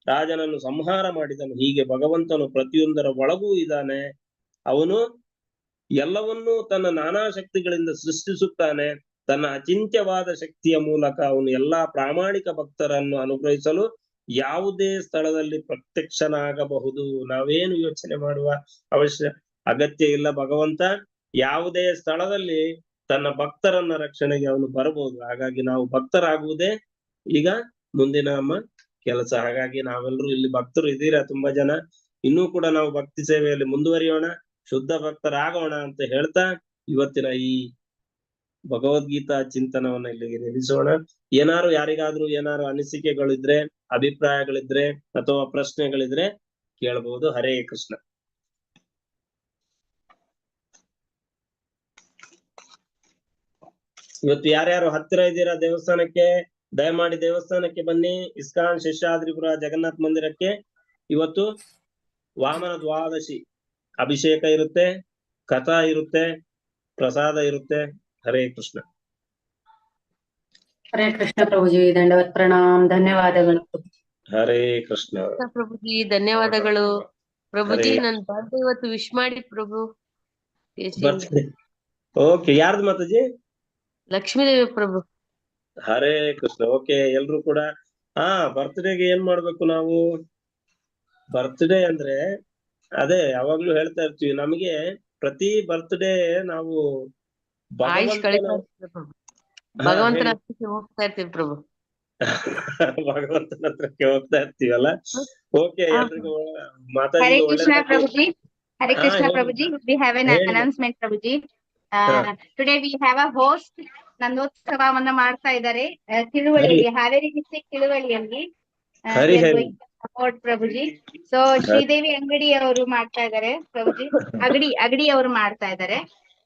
ರಾಜನನ್ನು ಸಂಹಾರ ಮಾಡಿದನು. ಹೀಗೆ ಭಗವಂತನು ಪ್ರತಿಯೊಂದರ ಒಳಗೂ ಇದ್ದಾನೆ. ಅವನು ಎಲ್ಲವನ್ನೂ ತನ್ನ ನಾನಾ ಶಕ್ತಿಗಳಿಂದ ಸೃಷ್ಟಿಸುತ್ತಾನೆ. ತನ್ನ ಅಚಿಂತ್ಯವಾದ ಶಕ್ತಿಯ ಮೂಲಕ ಅವನು ಎಲ್ಲಾ ಪ್ರಾಮಾಣಿಕ ಭಕ್ತರನ್ನು ಅನುಗ್ರಹಿಸಲು ಯಾವುದೇ ಸ್ಥಳದಲ್ಲಿ ಪ್ರತ್ಯಕ್ಷನಾಗಬಹುದು. ನಾವೇನು ಯೋಚನೆ ಮಾಡುವ ಅವಶ್ಯ, ಅಗತ್ಯ ಇಲ್ಲ. ಭಗವಂತ ಯಾವುದೇ ಸ್ಥಳದಲ್ಲಿ ತನ್ನ ಭಕ್ತರನ್ನ ರಕ್ಷಣೆಗೆ ಅವನು ಬರಬಹುದು. ಹಾಗಾಗಿ ನಾವು ಭಕ್ತರಾಗುವುದೇ ಈಗ ಮುಂದಿನ ನಮ್ಮ ಕೆಲಸ. ಹಾಗಾಗಿ ನಾವೆಲ್ಲರೂ ಇಲ್ಲಿ ಭಕ್ತರು ಇದ್ದೀರಾ ತುಂಬಾ ಜನ? ಇನ್ನೂ ಕೂಡ ನಾವು ಭಕ್ತಿ ಸೇವೆಯಲ್ಲಿ ಮುಂದುವರಿಯೋಣ. ಶುದ್ಧ ಭಕ್ತರಾಗೋಣ ಅಂತ ಹೇಳ್ತಾ ಇವತ್ತಿನ ಈ ಭಗವದ್ಗೀತಾ ಚಿಂತನವನ್ನ ಇಲ್ಲಿಗೆ ನಿಲ್ಲಿಸೋಣ. ಏನಾರು ಯಾರಿಗಾದ್ರೂ ಏನಾರು ಅನಿಸಿಕೆಗಳಿದ್ರೆ, ಅಭಿಪ್ರಾಯಗಳಿದ್ರೆ ಅಥವಾ ಪ್ರಶ್ನೆಗಳಿದ್ರೆ ಕೇಳಬಹುದು ಹರೇ ಕೃಷ್ಣ. ಇವತ್ತು ಯಾರ್ಯಾರು ಹತ್ತಿರ ಇದ್ದೀರಾ ದೇವಸ್ಥಾನಕ್ಕೆ? ದಯಮಾಡಿ ದೇವಸ್ಥಾನಕ್ಕೆ ಬನ್ನಿ. ಇಸ್ಕಾನ್ ಶಿಷ್ಯಾದ್ರಿಪುರ ಜಗನ್ನಾಥ್ ಮಂದಿರಕ್ಕೆ. ಇವತ್ತು ವಾಮನ ದ್ವಾದಶಿ ಅಭಿಷೇಕ ಇರುತ್ತೆ, ಕಥಾ ಇರುತ್ತೆ, ಪ್ರಸಾದ ಇರುತ್ತೆ. ಹರೇ ಕೃಷ್ಣ. ಹರೇ ಕೃಷ್ಣ ಪ್ರಭುಜಿ ದಂಡವತ್ ಪ್ರಣಾಮ್ ಧನ್ಯವಾದಗಳು. ಹರೇ ಕೃಷ್ಣ. ಪ್ರಭುಜಿ ಧನ್ಯವಾದಗಳು. ಪ್ರಭುಜಿ. ನನ್ ಬರ್ಡೇ ಇವತ್ತು ವಿಶ್ ಮಾಡಿ ಪ್ರಭು. ಓಕೆ ಯಾರ್ದು ಮಾತಾಜಿ? ಲಕ್ಷ್ಮೀದೇವಿ ಪ್ರಭು. ಹರೇ ಕೃಷ್ಣ. ಓಕೆ ಎಲ್ರು ಕೂಡ. ಹಾ ಬರ್ತ್ಡೇಗೆ ಏನ್ ಮಾಡ್ಬೇಕು ನಾವು? ಬರ್ತ್ಡೇ ಅಂದ್ರೆ ಅದೇ ಯಾವಾಗ್ಲೂ ಹೇಳ್ತಾ ಇರ್ತೀವಿ ನಮಗೆ ಪ್ರತಿ ಬರ್ತ್ಡೇ ನಾವು ಆಯುಷ್ ಕಳೀತಾ ಇರ್ತೀವಿ ಪ್ರಭು (laughs) ಭಗವಂತನ. ಹತ್ರಕ್ಕೆ ಹೋಗ್ತಾ ಇರ್ತೀವಿ ಪ್ರಭು ಭಗವಂತನ ಹತ್ರಕ್ಕೆ ಹೋಗ್ತಾ ಇರ್ತೀವಲ್ಲ ಓಕೆ. ಎಲ್ರಿಗೂ Krishna, Prabhuji. Hare Ah, Krishna, yeah. Prabhuji. We have an Yeah. Today we have a host ನಂದೋತ್ಸವವನ್ನ ಮಾಡ್ತಾ ಇದ್ದಾರೆ ತಿಳುವಳಿಯಲ್ಲಿ ಹಾವೇರಿ ಡಿಸ್ಟ್ರಿಕ್ಟ್ ತಿಳುವಳಿಯಲ್ಲಿ ಸಪೋರ್ಟ್ ಹರಿ ಹರಿ. ಪ್ರಭುಜಿ ಸೊ ಶ್ರೀದೇವಿ ಅಂಗಡಿ ಅವರು ಮಾಡ್ತಾ ಇದ್ದಾರೆ ಪ್ರಭುಜಿ (laughs) ಅಗಡಿ ಅಗಡಿ ಅವರು ಮಾಡ್ತಾ ಇದ್ದಾರೆ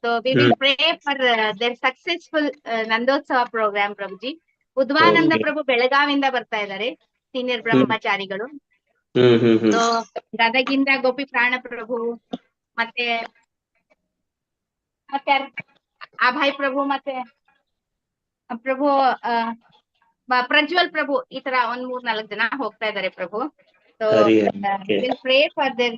so we will pray for their successful Nandotsava program Prabhuji Udvananda Okay. Prabhu ಬೆಳಗಾವಿಂದ ಬರ್ತಾ ಇದ್ದಾರೆ ಸೀನಿಯರ್ ಬ್ರಹ್ಮಚಾರಿಗಳು ಹ್ಮ್ ಹ್ಮ್ ಹ್ಮ್ ಸೊ ಗದಗಿಂದ ಗೋಪಿ ಪ್ರಾಣ ಪ್ರಭು ಮತ್ತೆ ಮತ್ತೆ? ಅಭಯ್ ಪ್ರಭು ಮತ್ತೆ ಪ್ರಭು ಪ್ರಜ್ವಲ್ ಪ್ರಭು ಈ ತರ ಒಂದ್ ಮೂರ್ ನಾಲ್ಕ್ ಜನ ಹೋಗ್ತಾ ಇದಾರೆ ಪ್ರಭು ಸೊ. Pray for their